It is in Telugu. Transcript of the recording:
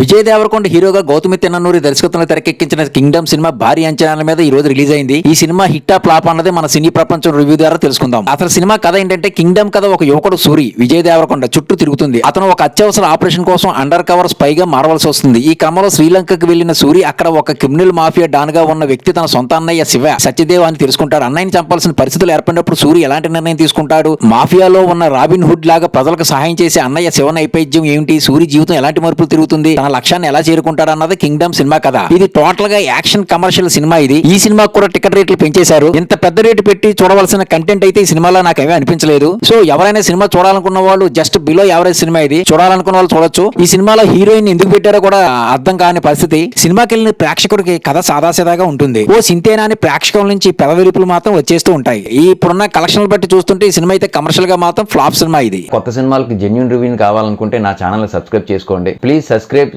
విజయ్ దేవరకొండ హీరోగా గౌతమి తిన్ననూరి దర్శకత్వంలో తెరకెక్కించిన కింగ్డమ్ సినిమా భారీ అంచనాల మీద ఈ రోజు రిలీజ్ అయింది. ఈ సినిమా హిట్టా ప్లాప్ అన్నది మన సినీ ప్రపంచం రివ్యూ ద్వారా తెలుసుకుందాం. అసలు సినిమా కథ ఏంటంటే కింగ్డమ్ కథ ఒక యువకుడు సూరి విజయ్ దేవరకొండ చుట్టూ తిరుగుతుంది. అతను ఒక అత్యవసర ఆపరేషన్ కోసం అండర్ కవర్ స్పైగా మారవలసి వస్తుంది. ఈ క్రమంలో శ్రీలంకకు వెళ్ళిన సూరి అక్కడ ఒక క్రిమినల్ మాఫియా డాన్గా ఉన్న వ్యక్తి తన సొంత అన్నయ్య శివ సత్యదేవ్ అని తెలుసుకుంటాడు. అన్నయ్యని చంపాల్సిన పరిస్థితులు ఏర్పడినప్పుడు సూరి ఎలాంటి నిర్ణయం తీసుకుంటాడు? మాఫియాలో ఉన్న రాబిన్ హుడ్ లాగా ప్రజలకు సహాయం చేసే అన్నయ్య శివ నైపేద్యం ఏమిటి? సూరి జీవితం ఎలాంటి మరుపులు తిరుగుతుంది? తన లక్ష్యాన్ని ఎలా చేరుకుంటాడు అన్నది కింగ్డమ్ సినిమా కథ. ఇది టోటల్గా యాక్షన్ కమర్షియల్ సినిమా ఇది. ఈ సినిమా కూడా టికెట్ రేట్లు పెంచేశారు. ఇంత పెద్ద రేటు పెట్టి చూడవలసిన కంటెంట్ అయితే ఈ సినిమాలో నాకు ఏమీ అనిపించలేదు. సో ఎవరైనా సినిమా చూడాలనుకున్న వాళ్ళు జస్ట్ బిలో యావరేజ్ సినిమా ఇది. చూడాలనుకున్న వాళ్ళు చూడొచ్చు. ఈ సినిమాలో హీరోయిన్ ఎందుకు పెట్టారో కూడా అర్థం కాని పరిస్థితి. సినిమాకి వెళ్ళిన ప్రేక్షకుడికి కథ సాదాసీదాగా ఉంటుంది. ఓ సింతేనా అని ప్రేక్షకుల నుంచి పెదవిలుపులు మాత్రం వచ్చేస్తూ ఉంటాయి. ఈ ఇప్పుడున్న కలెక్షన్లు బట్టి చూస్తుంటే ఈ సినిమా అయితే కమర్షియల్గా మాత్రం ఫ్లాప్ సినిమా ఇది. కొత్త సినిమాలకి జెన్యున్ రివ్యూ కావాలనుకుంటే నా ఛానల్ సబ్స్క్రైబ్ చేసుకోండి. Please subscribe